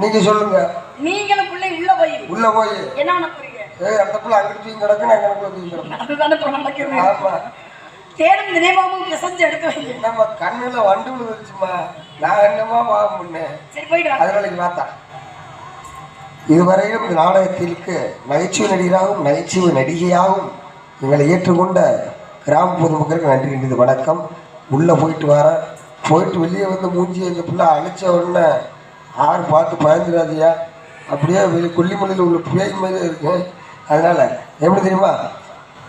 நீங்க சொல்லுங்க. நீங்களும் பிள்ளை உள்ள போய். உள்ள போய். என்ன ஏய் அந்த பிள்ளை அங்கிட்டு தூக்கி கிடக்கு நான் கிடக்கு அதுதானே இப்ப நடக்குது ஆமா. தேடும் நினைவாமும் பிசைஞ்சு எடுத்து வைங்க. நம்ம கண்ணுல வண்டு விழுந்துருச்சுமா நான் என்னமா வாங்க முன்னே சரி போயிட்டு வாங்க. அதனால பார்த்தா இதுவரையிலும் நாடகத்திற்கு நகைச்சுவை நடிகராகவும் நகைச்சுவை நடிகையாகவும் எங்களை ஏற்றுக்கொண்ட கிராம பொதுமக்களுக்கு நன்றி வேண்டியது வணக்கம். உள்ளே போயிட்டு வரேன். போயிட்டு வெளியே வந்து மூஞ்சி இந்த பிள்ளை அழிச்ச உடனே யாரும் பார்த்து பயந்துடாதியா அப்படியே கொல்லிமலையில் உள்ள பேய் மாதிரி இருக்கு. அதனால எப்படி தெரியுமா?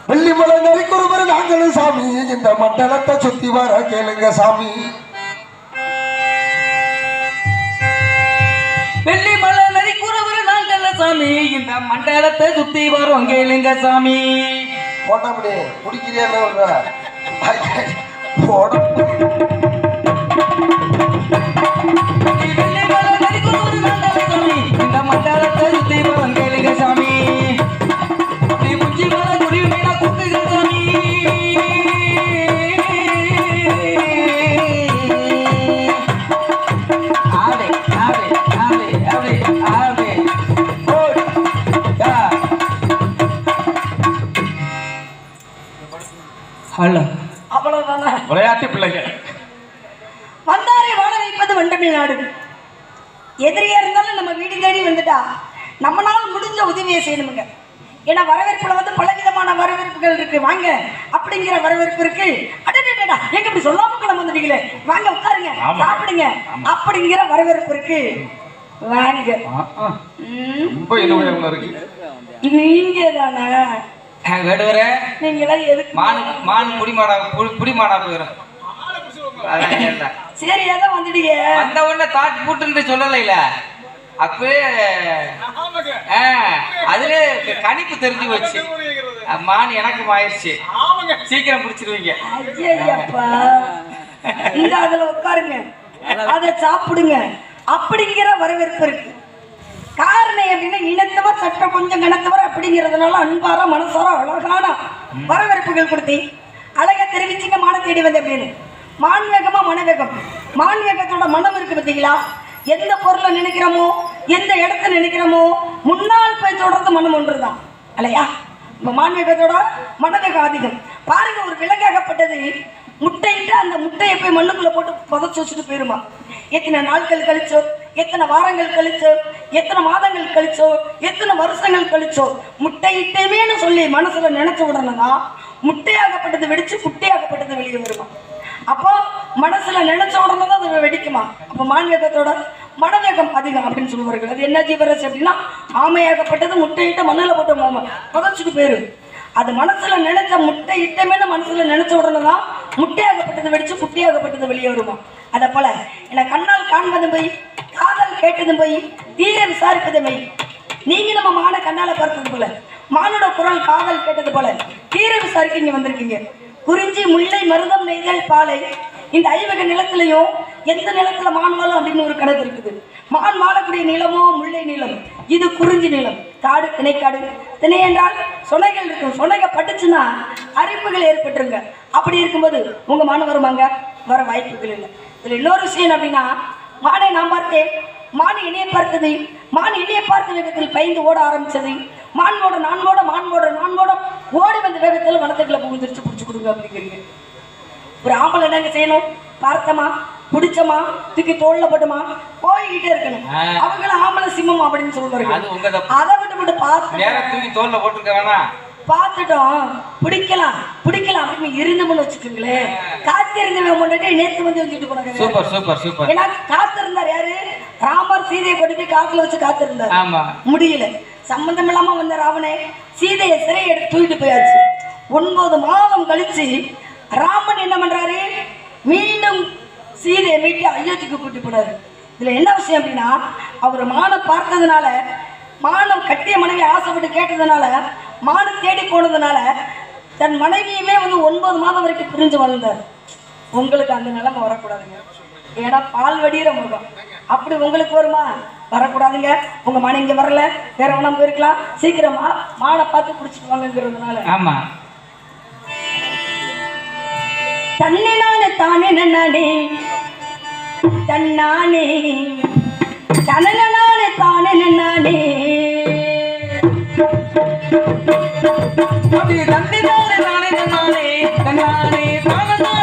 வெள்ளிமலை நரிக்குறவர் நாங்களும் சாமி. இந்த மண்டலத்தை சுத்தி வர கேளுங்க சாமி. வெள்ளி மலை நதி கூறவர் நாங்கள்ல சாமி. இந்த மண்டலத்தை சுத்தி வரோம் கேளுங்க சாமி. போட்டா அப்படி குடிக்கிறியா போட எதிரியா இருந்தாலும் நம்ம வீடு தேடி வந்துட்டா நம்மளால முடிஞ்ச உதவியை செய்யணுமுங்க. ஏன்னா வரவேற்புல வந்து பலவிதமான வரவேற்புகள் இருக்கு. வாங்க அப்படிங்கிற வரவேற்பு இருக்கு. அடடடடா எங்க இப்படி சொல்லாம கிளம்ப வந்துட்டீங்களே? வாங்க உட்காருங்க. சாப்பிடுங்க. அப்படிங்கிற வரவேற்பு இருக்கு. வாங்க. நீங்க தானே வேடுவரே. நீங்களாம் எதுக்கு? மான் மான் குடிமாடா குடி- குடிமாடா போயிடும் அதான். சரி ஏதோ வந்துட்டீங்க? வந்த உடனே தாக்கு பூட்டுன்னு சொல்லலைல. அப்பவே அதுல கணிப்பு தெரிஞ்சு போச்சு. மான் எனக்கும் ஆயிடுச்சு. சீக்கிரம் பிடிச்சிருவீங்க ஐயப்பா இந்த அதுல உட்காருங்க. அதை சாப்பிடுங்க. அப்படிங்கிற வரவேற்பு இருக்கு. காரணம் எப்படின்னா இனத்தவர் சட்டம் கொஞ்சம் கணத்தவர் அப்படிங்கிறதுனால அன்பார மனசார அழகான வரவேற்புகள் கொடுத்தி அழகா தெரிவிச்சுங்க மான தேடி வந்து அப்படின்னு. மான்வேகமா மனவேகம். மான்வேகத்தோட மனம் இருக்கு பார்த்தீங்களா? எந்த பொருளை நினைக்கிறோமோ எந்த இடத்த நினைக்கிறோமோ முன்னால் போய் தொடர்ந்து மனம் ஒன்றுதான். இல்லையா? இப்போ மான்வேகத்தோட மனவேகம் அதிகம் பாருங்க ஒரு விலங்காகப்பட்டது முட்டையிட்டு அந்த முட்டையை போய் மண்ணுக்குள்ளே போட்டு புதைச்சி வச்சுட்டு போயிருமா? எத்தனை நாட்கள் கழிச்சோ எத்தனை வாரங்கள் கழிச்சோ எத்தனை மாதங்கள் கழிச்சோ எத்தனை வருஷங்கள் கழிச்சோ முட்டையிட்டேமேன்னு சொல்லி மனசில் நினச்சி உடனே தான் முட்டையாகப்பட்டது வெடிச்சு குட்டையாகப்பட்டது வெளியே வருமா? அப்போ மனசுல நினைச்ச உடனே தான் அது வெடிக்குமா? அப்போ மாநிலத்தோட மனவேகம் அதிகம் அப்படின்னு சொல்லுவார்கள். அது என்ன ஜீவரசு அப்படின்னா ஆமையாகப்பட்டது முட்டையிட்ட மண்ணில் போட்டு புதைச்சிட்டு போயிடும் அது மனசுல நினைச்ச முட்டை இட்டமேனு மனசுல நினைச்ச உடனே தான் முட்டையாகப்பட்டது வெடிச்சு குட்டியாகப்பட்டது வெளியே வருமா? அதை போல என்னை கண்ணால் காண்பதும் போய் காதல் கேட்டதும் போய் தீர விசாரிப்பதும் போய் நீங்க நம்ம மான கண்ணால பார்த்தது போல மானோட குரல் காதல் கேட்டது போல தீர விசாரிக்க இங்க வந்திருக்கீங்க. குறிஞ்சி முல்லை மருதம் நெய்தல் பாலை. இந்த ஐவக நிலத்திலையும் எந்த நிலத்துல மான் வாழும் அப்படின்னு ஒரு கணக்கு இருக்குது. மான் வாழக்கூடிய நிலமோ முல்லை நிலம்? இது குறிஞ்சி நிலம். காடு திணைக்காடு. திணை என்றால் சொனைகள் இருக்கும். சொனைகள் பட்டுச்சுன்னா அரிப்புகள் ஏற்பட்டுருங்க. அப்படி இருக்கும்போது உங்க மான் வருமாங்க? வர வாய்ப்புகள் இல்லை. இதுல இன்னொரு விஷயம் அப்படின்னா மானை நான் பார்த்தேன். மான் இணையை பார்த்தது. மான் இணைய பார்த்த வேகத்தில் பயந்து ஓட ஆரம்பிச்சது. மான் ஓட நான் ஓட மான் ஓட வந்த வேகத்தில் வனத்துக்குள்ள புகுந்துருச்சு பிடிச்சி கொடுங்க அப்படிங்கிறீங்க ஒரு ஆம்பளை என்னங்க செய்யணும்? பார்த்தமா? பிடிச்சமா? தூக்கி தோல்ல போட்டுமா? போய்கிட்டே இருக்கணும். அவங்கள ஆம்பளை சிம்மம் அப்படின்னு சொல்லுவாங்க அதை விட்டு விட்டு பார்த்து தூக்கி தோல்ல போட்டுருக்க வேணாம் பார்த்துட்டோம். பிடிக்கலாம். பிடிக்கலாம். அப்படின்னு இருந்தோம்னு வச்சுக்கோங்களேன். காத்திருந்தவன் முன்னாடி நேத்து வந்து வச்சுட்டு போனாங்க. Super super super. ஏன்னா காத்திருந்தார் யாரு? ராமர் சீதையை கொண்டு போய் காட்டுல வச்சு காத்திருந்தார். முடியல. சம்பந்தம் இல்லாம வந்த ராவணே சீதையை சிறை எடுத்து தூக்கிட்டு போயாச்சு. ஒன்பது மாதம் கழிச்சு ராமன் என்ன பண்றாரு? மீண்டும் சீதையை மீட்டு அயோத்திக்கு கூட்டி போனாரு இதுல என்ன விஷயம் அப்படின்னா அவர் மானம் பார்த்ததுனால மானம் கட்டிய மனைவி ஆசைப்பட்டு கேட்டதுனால மானம் தேடி போனதுனால தன் மனைவியுமே வந்து ஒன்பது மாதம் வரைக்கும் பிரிஞ்சு வாழ்ந்தார். உங்களுக்கு அந்த நிலைமை வரக்கூடாதுங்க. ஏன்னா பால் வடிகிற முகம் அப்படி உங்களுக்கு வருமா? வரக்கூடாதுங்க. உங்க மனை இங்க வரல. வேற ஒண்ணு போயிருக்கலாம். சீக்கிரமா மாலை பார்த்து குடிச்சிட்டு வாங்கிறதுனால ஆமா. தன்னை நானே தானே நானே தன்னானே தனன நானே தானே நானே தன்னை நானே நானே தன்னானே தானே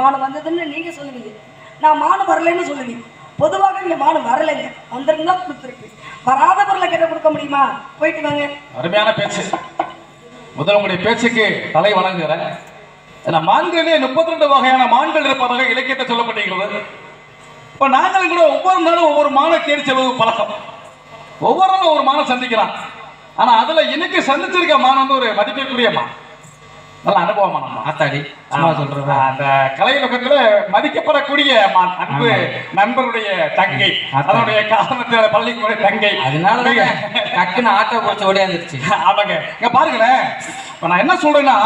மானு வந்ததுன்னு நீங்கள் சொல்லுவீங்க. நான் மானு வரலைன்னு சொல்லுவீங்க. பொதுவாக நீங்கள் மானு வரலைங்க. வந்திருந்தா கொடுத்துருக்கு வராத பொருளை கேட்ட கொடுக்க முடியுமா? போயிட்டு வாங்க. அருமையான பேச்சு. முதல் உங்களுடைய பேச்சுக்கு தலை வணங்குகிறேன். ஏன்னா முப்பத்தி ரெண்டு வகையான மான்கள் இருப்பதாக இலக்கியத்தை சொல்லப்பட்டிருக்கிறது இப்போ நாங்களும் கூட ஒவ்வொரு நாளும் ஒவ்வொரு மானை தேடி செல்வது பழக்கம். ஒவ்வொரு நாளும் ஒவ்வொரு மானை சந்திக்கிறான் ஆனா அதுல இன்னைக்கு சந்திச்சிருக்க மான் வந்து ஒரு மதிப்பிற்குரிய மான். நல்ல அனுபவமான மான் ஆத்தாடி சும்மா சொல்றேன் அந்த கலையுலகத்துல மதிக்கப்படக்கூடிய மான் அன்பு நண்பருடைய தங்கை. அதனுடைய காரணத்தில் பள்ளிக்கு தங்கை. அதனால டக்குன்னு ஆட்டோ பிடிச்சி ஓடியாந்துருச்சு ஆமாங்க. இங்க பாருங்களேன் இப்ப நான் என்ன சொல்றேன்னா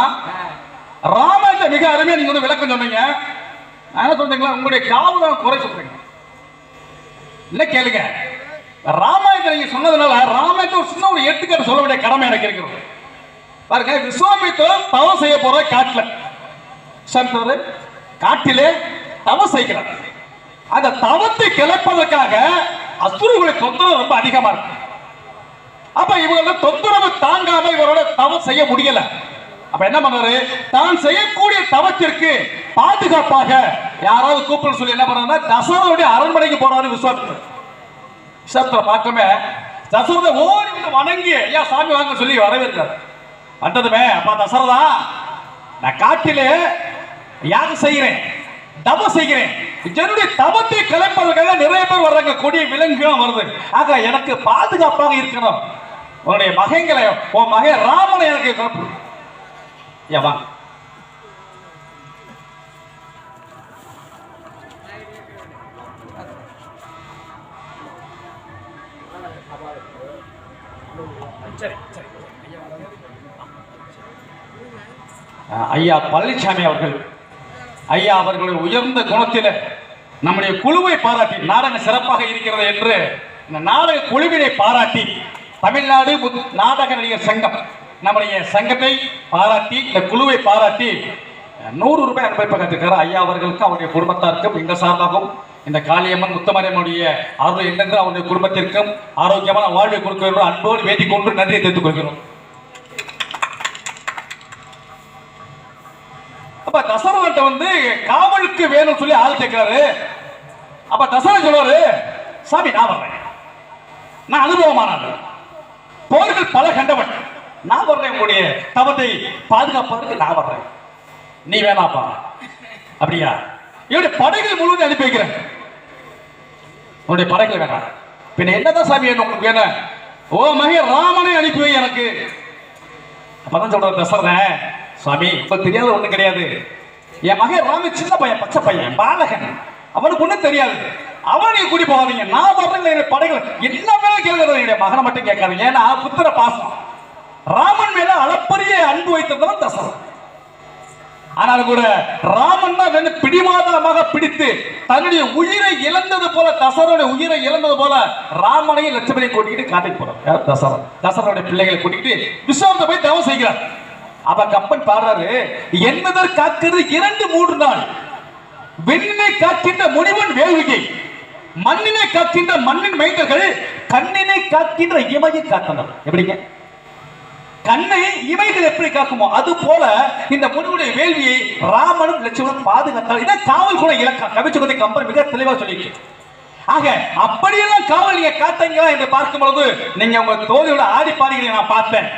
ராமாயணத்தை மிக அருமையா நீங்க வந்து விளக்கம் சொன்னீங்க. நான் என்ன சொல்றீங்களா உங்களுடைய காவலம் குறை சொல்றீங்க. இல்ல கேளுங்க? ராமாயணத்தை நீங்க சொன்னதுனால ராமாயணத்தை ஒரு சின்ன ஒரு எடுத்துக்காட்டு சொல்ல வேண்டிய கடமை எனக்கு இருக்கிறது. பாருங்க விஸ்வாமித்திரன் தவம் செய்ய போற காட்டுல. சந்தர் காட்டிலே தவம் செய்கிறார். அந்த தவத்தை கிளப்பதற்காக அசுரர்களுடைய தொந்தரவு ரொம்ப அதிகமா இருக்கு. அப்ப இவங்கள தொந்தரவு தாங்காம இவரோட தவம் செய்ய முடியல. அப்ப என்ன பண்ணாரு தான் செய்யக்கூடிய தவத்திற்கு பாதுகாப்பாக யாராவது கூப்பிட சொல்லி என்ன பண்ணாருன்னா தசரனுடைய அரண்மனைக்கு போறாரு விஸ்வாமித்திரன் விஸ்வாமித்திர பார்க்கமே தசரதை ஓடி வணங்கி ஐயா சாமி வாங்க சொல்லி வரவேற்கிறார். வந்ததுமே அப்பா தசரதா நான் காட்டிலே யாகம் செய்கிறேன் தவம் செய்கிறேன். என்னுடைய தபத்தை கலைப்பதற்காக நிறைய பேர் வர்றாங்க. கொடிய விலங்குகளும் வருது. ஆக எனக்கு பாதுகாப்பாக இருக்கணும். உன்னுடைய மகைங்களை உன் மகன் ராமனை எனக்கு ஏவா சரி. ஐயா பழனிசாமி அவர்கள் ஐயா அவர்களுடைய உயர்ந்த குணத்தில் நம்முடைய குழுவை பாராட்டி நாடகம் சிறப்பாக இருக்கிறது என்று இந்த நாடக குழுவினை பாராட்டி தமிழ்நாடு முத்- நாடக நடிகர் சங்கம் நம்முடைய சங்கத்தை பாராட்டி இந்த குழுவை பாராட்டி நூறு ரூபாய் அனுப்பி ஐயா அவர்களுக்கும் அவருடைய குடும்பத்தாருக்கும் எங்கள் சார்பாகவும் இந்த காளியம்மன் முத்தமரியம்மனுடைய அருள் என்னென்று அவருடைய குடும்பத்திற்கும் ஆரோக்கியமான வாழ்வை கொடுக்கிறோம் அன்போடு வேண்டிக் கொண்டு நன்றியை தெரிவித்துக் கொள்கிறோம். அப்ப தசரதன் வந்து காவலுக்கு வேணும்னு சொல்லி ஆள் கேட்கிறாரு. அப்ப தசரன் சொல்றாரு சாமி நான் வர்றேன். நான் அனுபவமான போர்கள் பல கண்டவன். நான் வர்றேன் உங்களுடைய தவத்தை பாதுகாப்பதற்கு நான் வர்றேன். நீ வேணாப்பா. அப்படியா? இவருடைய படைகள் முழுவதும் அனுப்பி வைக்கிறேன். உன்னுடைய படைகள் வேணாம் பின்ன என்னதான் சாமி வேணும்? உங்களுக்கு வேணும் ஓ மகே ராமனை அனுப்பி வை எனக்கு. அப்பதான் சொல்ற தசரதன் சாமி இப்ப தெரியாத ஒண்ணு கிடையாது. என் மகன் ராம சின்ன பையன் பச்சை பையன் பாலகன். அவனுக்கு ஒண்ணும் தெரியாது. அவன் நீங்க கூட்டி போகாதீங்க. நான் வர்றேங்க என்னுடைய படைகள். எல்லாமே மேல கேட்கறது? என்னுடைய மகனை மட்டும் கேட்காதீங்க. ஏன்னா புத்திர பாசம். ராமன் மேல அளப்பரிய அன்பு வைத்திருந்தவன் தசரன் ஆனால் கூட ராமன் தான் வந்து பிடிமாதமாக பிடித்து தன்னுடைய உயிரை இழந்தது போல தசரனுடைய உயிரை இழந்தது போல ராமனையும் லட்சுமணையும் கூட்டிக்கிட்டு காட்டுக்கு போறான் தசரன் தசரனுடைய பிள்ளைகளை கூட்டிக்கிட்டு விஸ்வாமத்தை போய் தவம் செய்கிறார். அப்ப கப்பன் பாடுறாரு என்பதர் காக்கிறது இரண்டு மூன்று நாள். வெண்ணினை காக்கின்ற முனிவன் வேள்வியை மண்ணினை காக்கின்ற மண்ணின் மைந்தர்கள் கண்ணினை காக்கின்ற இமையை காத்தனர் எப்படிங்க? கண்ணை இமைகள் எப்படி காக்குமோ அது போல இந்த முனிவுடைய வேள்வியை ராமனும் லட்சுமணனும் பாதுகாத்தார் இதை காவல் கூட இலக்கம் கவிச்சுகத்தை கம்பன் மிக தெளிவா சொல்லியிருக்கு. ஆக அப்படியெல்லாம் காவல் நீங்க காத்தீங்களா என்று பார்க்கும் பொழுது நீங்க உங்க தோழியோட ஆடி பாடுகிறீங்க நான் பார்த்தேன்.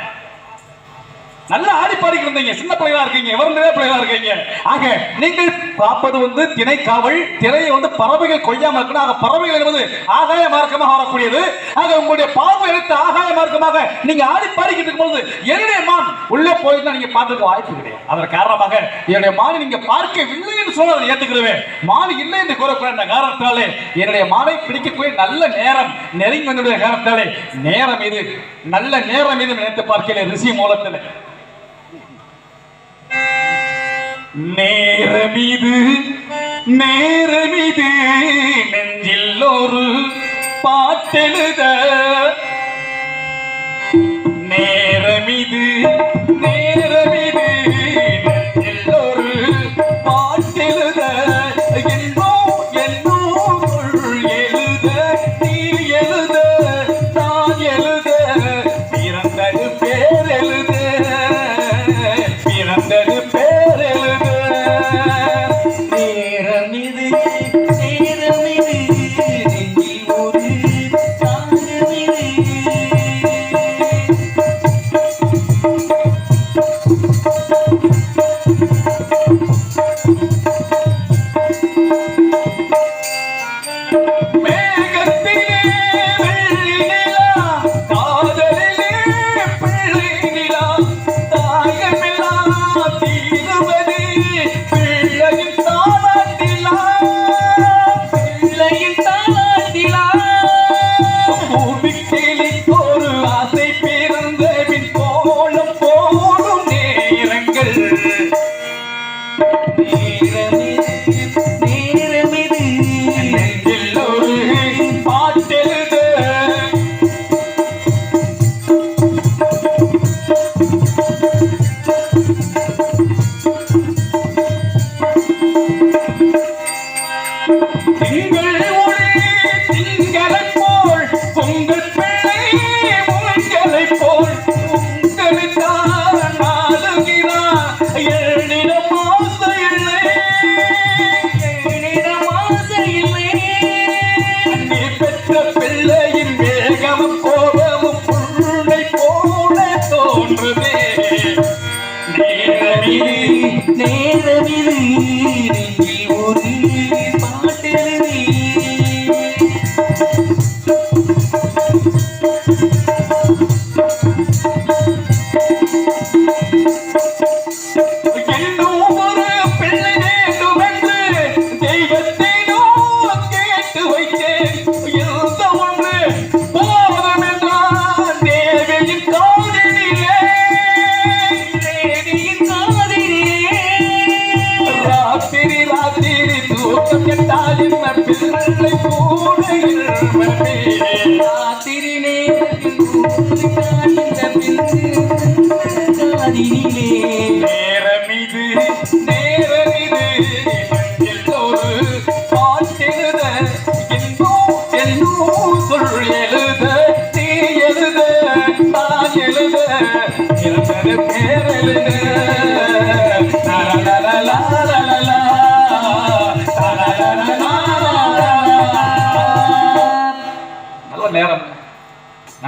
நல்லா ஆடி பாடிக்கிட்டு இருந்தீங்க. சின்ன பிள்ளைகளா இருக்கீங்க. எவருந்தே பிள்ளைகளா இருக்கீங்க? ஆக நீங்கள் பார்ப்பது வந்து திணை காவல் திரையை வந்து பறவைகள் கொய்யாம இருக்கணும் ஆக பறவைகள் என்பது ஆகாய மார்க்கமாக வரக்கூடியது ஆக உங்களுடைய பார்வை எடுத்து ஆகாய மார்க்கமாக நீங்க ஆடி பாடிக்கிட்டு இருக்கும்போது என்னுடைய மான் உள்ளே போயிருந்தா நீங்க பார்த்துக்க வாய்ப்பு கிடையாது. அதன் காரணமாக என்னுடைய மானை நீங்க பார்க்கவில்லை என்று சொன்னால் அதை ஏத்துக்கிறேன் மான் இல்லை என்று கூறக்கூடிய அந்த காரணத்தாலே என்னுடைய மானை பிடிக்கக்கூடிய நல்ல நேரம் நெருங்கி வந்துடைய காரணத்தாலே நேரம் இது. நல்ல நேரம் இது நினைத்து பார்க்கல ரிஷி மூலத்தில் நேரமிது நேரமிது நெஞ்சில் ஒரு பாட்டெழுத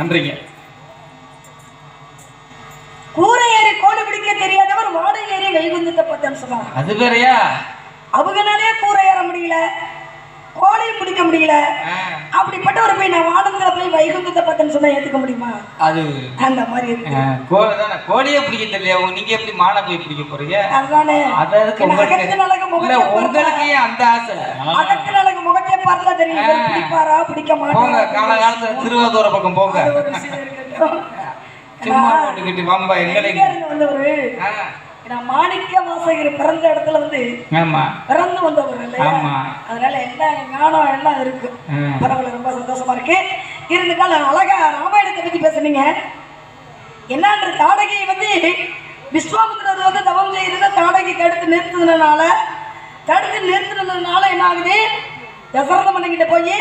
நன்றிங்க கூரை ஏறி கோடு பிடிக்க தெரியாதவர் வாடை ஏறி வைகுந்தத்தை பத்தம் சொன்னாங்க அது வேறயா? அவங்கனாலே கூரை ஏற முடியல. அவளையும் பிடிக்க முடியல. அப்படிப்பட்ட ஒரு போய் நான் வானத்துல போய் வைகுந்தத்தை பார்த்தேன்னு சொன்னா ஏத்துக்க முடியுமா? அது. அந்த மாதிரி இருக்கு. ஆ, கோழி தானே கோழியே பிடிக்க தெரியல நீங்க எப்படி மானை போய் பிடிக்க போறீங்க? அதுதானே. உங்களுக்கு அந்த ஆசை. அகத்தின் அழகு முகத்தை பார்த்தா தெரியும். பிடிப்பாரா? பிடிக்க போங்க மாட்டாரா காலகாலத்துல திருவாதூர பக்கம் போங்க. சும்மா போட்டுக்கிட்டு வம்ப எங்களை. நான் மாணிக்க வாசகர் பிறந்த இடத்துல வந்து பிறந்து வந்தவர் இல்லையா. அதனால என்ன ஞானம் எல்லாம் இருக்கு. பரவாயில்ல ரொம்ப சந்தோஷமா இருக்கு. இருந்துட்டாலும் அழகா ராமாயணத்தை பத்தி பேசுனீங்க. என்னன்ற தாடகை வந்து விஸ்வாமித்திரர் வந்து தவம் செய்யறத தாடகை தடுத்து நிறுத்துனதுனால தடுத்து நிறுத்துனதுனால என்ன ஆகுது தசரத மன்னங்கிட்ட போய்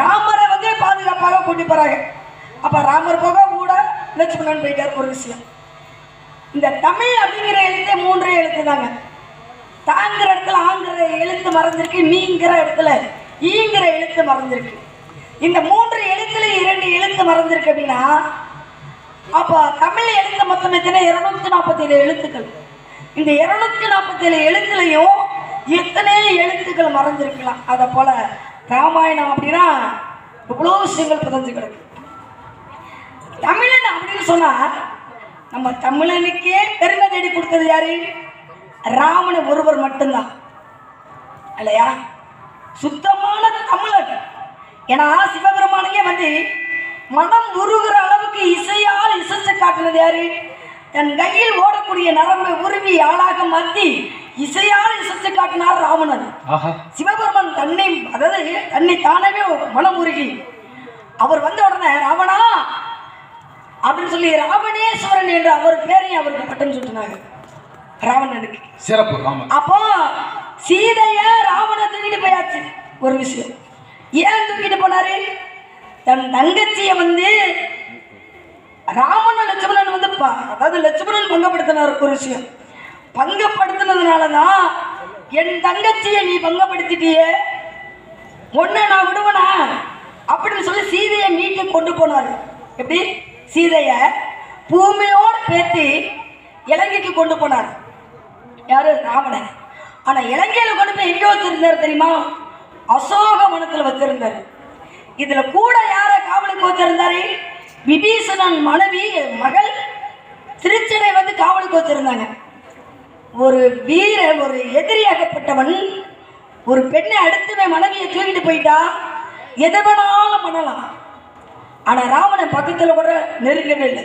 ராமரை வந்து பாதுகாப்பாக கூட்டி போறாங்க. அப்ப ராமர் போக கூட லட்சுமணன் போயிட்டார் ஒரு விஷயம். இந்த தமிழ் அப்படிங்கிற எழுத்தே மூன்றே எழுத்து தாங்க. தாங்கிற இடத்துல ஆங்கிற எழுத்து மறந்துருக்கு நீங்கிற இடத்துல ஈங்கிற எழுத்து மறந்துருக்கு. இந்த மூன்று எழுத்துல இரண்டு எழுத்து மறந்துருக்கு அப்படின்னா அப்போ தமிழ் எழுத்து மொத்தம் எத்தனை? இருநூத்தி நாற்பத்தி ஏழு எழுத்துக்கள். இந்த இருநூத்தி நாற்பத்தி ஏழு எழுத்துலையும் எத்தனை எழுத்துக்கள் மறைஞ்சிருக்கலாம் அதை போல ராமாயணம் அப்படின்னா இவ்வளோ விஷயங்கள் புதஞ்சு கிடக்கு. தமிழன் அப்படின்னு சொன்னா நம்ம தமிழனுக்கே பெருமை தேடி கொடுத்தது யாரு? ராமன் ஒருவர் மட்டும்தான். இல்லையா? சுத்தமான தமிழன். ஏன்னா சிவபெருமானையே வந்து மனம் உருகிற அளவுக்கு இசையால் இசைச்சு காட்டுனது யாரு? தன் கையில் ஓடக்கூடிய நரம்பை உருவி ஆளாக மாற்றி இசையால் இசைச்சு காட்டினார் ராவணன் சிவபெருமான் தன்னை அதாவது தன்னை தானவே மனம் உருகி. அவர் வந்த உடனே ராவணா அப்படின்னு சொல்லி ராவணேஸ்வரன் என்று அவர் பேரையும் அவருக்கு பட்டம் சுட்டினாங்க ராவணனுக்கு சிறப்பு அப்போ சீதைய ராவண தூக்கிட்டு போயாச்சு ஒரு விஷயம். ஏன் தூக்கிட்டு போனாரு? தன் தங்கச்சிய வந்து ராமன் லட்சுமணன் வந்து அதாவது லட்சுமணன் பங்கப்படுத்தினார் ஒரு விஷயம். பங்கப்படுத்தினதுனால தான் என் தங்கச்சியை நீ பங்கப்படுத்திட்டியே. உன்னை நான் விடுவனா? அப்படின்னு சொல்லி சீதையை மீட்டு கொண்டு போனார். எப்படி? சீதைய பூமியோடு பேத்தி இலங்கைக்கு கொண்டு போனார். யாரு? ராவணன். ஆனா இலங்கையில கொண்டு போய் எங்க வச்சிருந்தாரு தெரியுமா? அசோக மனத்துல வச்சிருந்தார். இதுல கூட யார காவலுக்கு வச்சிருந்தாரு? விபீஷணன் மனைவி மகள் திருச்சடை வந்து காவலுக்கு வச்சிருந்தாங்க. ஒரு வீர ஒரு எதிரியாகப்பட்டவன் ஒரு பெண்ணை அடுத்தவன் மனைவியை தூக்கிட்டு போயிட்டா எதை வேணாலும் பண்ணலாம். ஆனால் ராமனை பக்கத்தில் கூட நெருங்கவே இல்லை.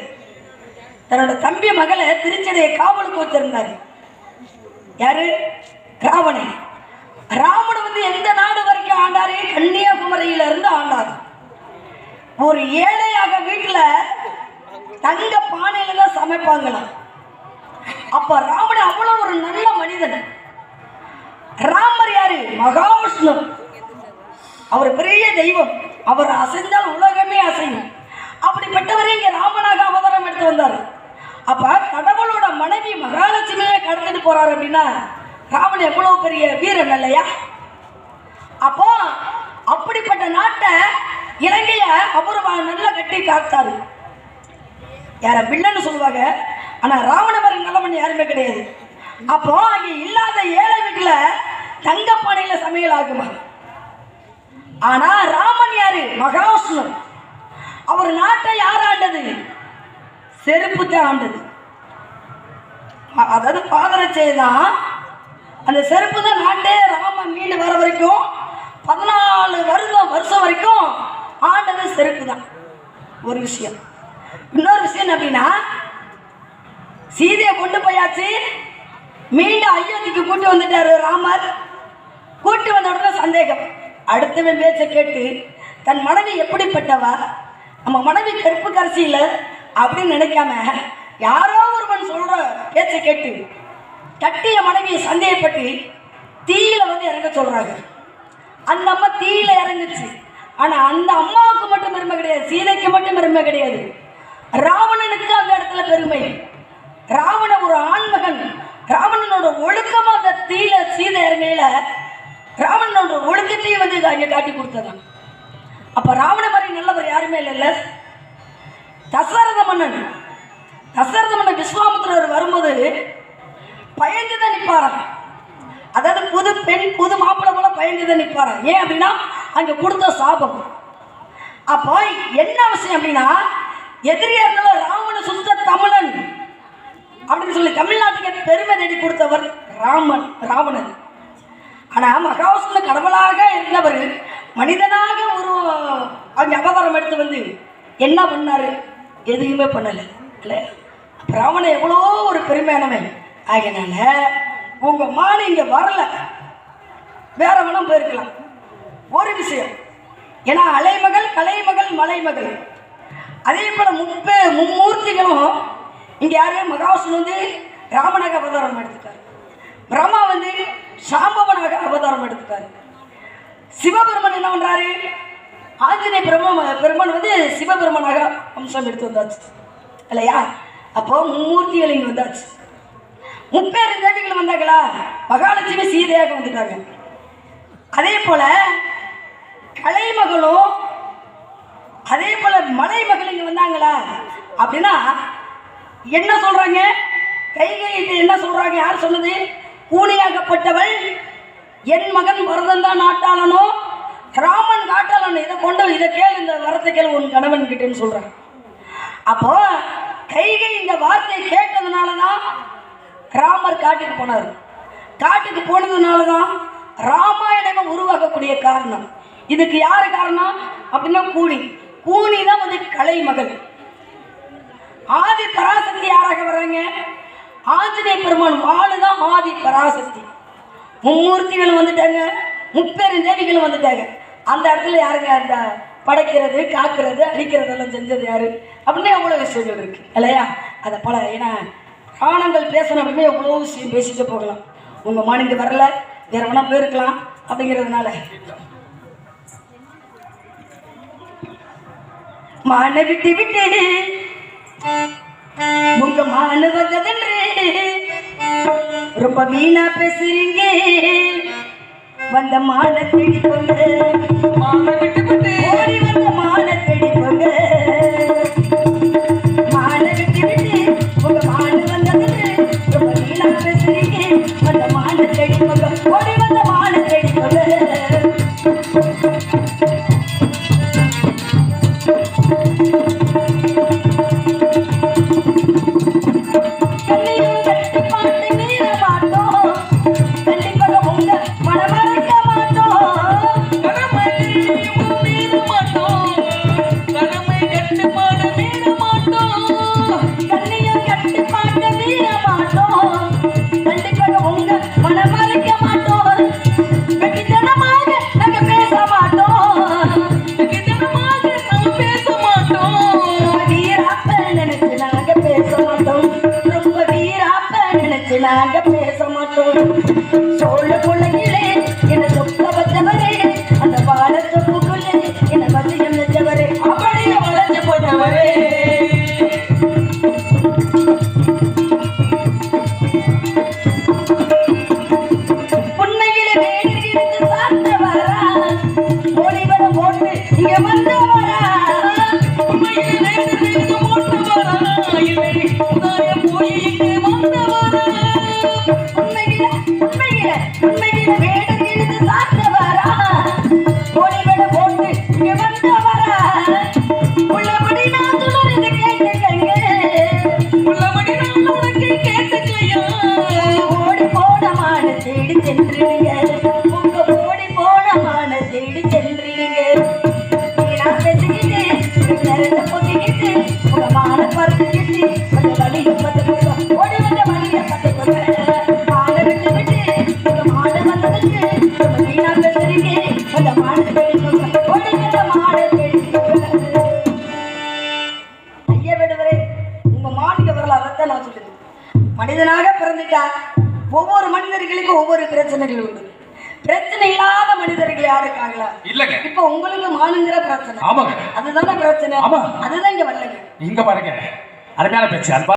தன்னோட தம்பி மகளை திருச்செடியை காவலுக்கு வச்சிருந்தார். யாரு? ராவணன். ராமன் வந்து எந்த நாடு வரைக்கும் ஆண்டாரு? கன்னியாகுமரியில இருந்து ஆண்டார். ஒரு ஏழையாக வீட்டில் தங்க பானையில தான் சமைப்பாங்களாம் அப்ப ராமன் அவ்வளவு ஒரு நல்ல மனிதன். ராமர் யாரு? மகாவிஷ்ணு. அவர் பெரிய தெய்வம். அவர் அசைந்தால் உலகமே அசையும். அப்படிப்பட்டவரே இங்கே ராமனாக அவதாரம் எடுத்து வந்தார். அப்ப கடவுளோட மனைவி மகாலட்சுமியை கடத்திட்டு போறார் அப்படின்னா ராமன் எவ்வளவு பெரிய வீரன் இல்லையா? அப்போ அப்படிப்பட்ட நாட்டை இலங்கைய அவர் நல்ல நல்லா கட்டி காத்தாரு. யார வில்லன்னு சொல்லுவாங்க. ஆனா ராவண மாதிரி நல்லவன் யாருமே கிடையாது. அப்போ அங்க இல்லாத ஏழை வீட்டுல தங்கப்பானையில் சமையல் ஆகுமா ஆனா ராமன் யாரு? மகாவிஷ்ணு. அவர் நாட்டை யார் ஆண்டது செருப்பு தான் ஆண்டது அதாவது பாதரட்சை தான் அந்த செருப்பு தான் நாட்டே ராமன் மீண்டு வர வரைக்கும் பதினாலு வருடம் வருஷம் வரைக்கும் ஆண்டது செருப்பு தான். ஒரு விஷயம். இன்னொரு விஷயம் என்ன அப்படின்னா சீதையை கொண்டு போயாச்சு. மீண்டும் அயோத்திக்கு கூட்டி வந்துட்டாரு ராமர். கூட்டி வந்த உடனே சந்தேகம். அடுத்தவன் பேச்சை கேட்டு தன் மனைவி எப்படிப்பட்டவா? நம்ம மனைவி கருப்பு கரசியில் அப்படின்னு நினைக்காம யாரோ ஒருவன் சொல்கிற பேச்சை கேட்டு கட்டிய மனைவியை சந்தேகப்பட்டு தீயில வந்து இறங்க சொல்கிறாங்க அந்த அம்மா தீயில இறங்குச்சு. ஆனால் அந்த அம்மாவுக்கு மட்டும் பெருமை கிடையாது சீதைக்கு மட்டும் பெருமை கிடையாது. ராவணனுக்கு அந்த இடத்துல பெருமை. ராவணன் ஒரு ஆண்மகன். ராவணனோட ஒழுக்கமாக அந்த தீயில சீதை இறங்கையில ராவணனோட ஒழுக்கத்தையே வந்து அங்கே காட்டி கொடுத்ததான். அப்போ ராவண மாதிரி நல்லவர் யாருமே இல்லைல்ல தசரத மன்னன். தசரத மன்னன் விஸ்வாமுத்திரர் வரும்போது பயந்து தான் நிற்பாராம் அதாவது புது பெண் புது மாப்பிள்ளை போல பயந்துதான் நிற்பாரு ஏன் அப்படின்னா அங்கே கொடுத்த சாபம். அப்போ என்ன அவசியம் அப்படின்னா எதிரியா இருந்தாலும் ராமனை சுத்த தமிழன் அப்படின்னு சொல்லி தமிழ்நாட்டுக்கு பெருமை தேடி கொடுத்தவர் ராமன் ராவணன். ஆனால் மகாவிஷ்ணு கடவுளாக இருந்தவர் மனிதனாக ஒரு அவங்க அவதாரம் எடுத்து வந்து என்ன பண்ணார்? எதுவுமே பண்ணலை இல்லை ராவணன் எவ்வளோ ஒரு பெருமையானவன். ஆகினால உங்கள் மானு இங்கே வரல. வேற வேணும் போயிருக்கலாம். ஒரு விஷயம் ஏன்னா அலைமகள் கலைமகள் மலைமகள். அதே போல முப்பே மும்மூர்த்திகளும் இங்கே யாரையும் மகாவிஷ்ணு வந்து ராமனாக அவதாரம் எடுத்துட்டார். பிரம்மா வந்து சாம்பவனாக அவதாரம் எடுத்துட்டாரு. சிவபெருமன் என்ன பண்றாரு? ஆஞ்சநேய பிரம்ம பெருமன் வந்து சிவபெருமனாக அம்சம் எடுத்து வந்தாச்சு. இல்லையா? அப்போ மும்மூர்த்திகள் இங்கே வந்தாச்சு. முப்பேறு தேவிகள் வந்தாங்களா? மகாலட்சுமி சீதையாக வந்துட்டாங்க. அதே போல கலைமகளும் அதே போல மலைமகள் இங்க வந்தாங்களா? அப்படின்னா என்ன சொல்றாங்க? கைகை என்ன சொல்றாங்க? யார் சொன்னது? கூலியாகப்பட்டவள் என் மகன் பரதன் தான் நாட்டாளனோ? ராமன் காட்டாளன்? இதை கொண்டு இதை கேள் இந்த வரத்தை கேள் உன் கணவன் கிட்டேன்னு சொல்றாங்க அப்போ கைகை இந்த வார்த்தையை கேட்டதுனால தான் ராமர் காட்டுக்கு போனார். காட்டுக்கு போனதுனால தான் ராமாயணம் உருவாகக்கூடிய காரணம். இதுக்கு யார் காரணம்? அப்படின்னா கூனி. கூனி தான் வந்து கலைமகள். ஆதி பராசக்தி யாராக வர்றாங்க? ஆஞ்சநேய பெருமான் வாழுதான் ஆதி பராசக்தி. மும்மூர்த்திகளும் வந்துட்டாங்க முப்பெரும் தேவிகளும் வந்துட்டாங்க. அந்த இடத்துல யாருங்க அந்த படைக்கிறது காக்கிறது அழிக்கிறதெல்லாம் செஞ்சது யாரு? அப்படின்னு எவ்வளோ விஷயங்கள் இருக்கு இல்லையா? அதை பல ஏன்னா ஆணங்கள் பேசணும் அப்படின்னா எவ்வளோ விஷயம் பேசிட்டு போகலாம். உங்கள் மாநில வரல வேற வேணா போயிருக்கலாம் அப்படிங்கிறதுனால. மான விட்டு விட்டு உங்க மான வந்ததன்று. ரொம்ப வீணா பேசுறீங்க. வந்த மான தேடி போங்க ஓடி வந்த மான நினைச்சு நாங்க பேச மாட்டோம் Chiapas.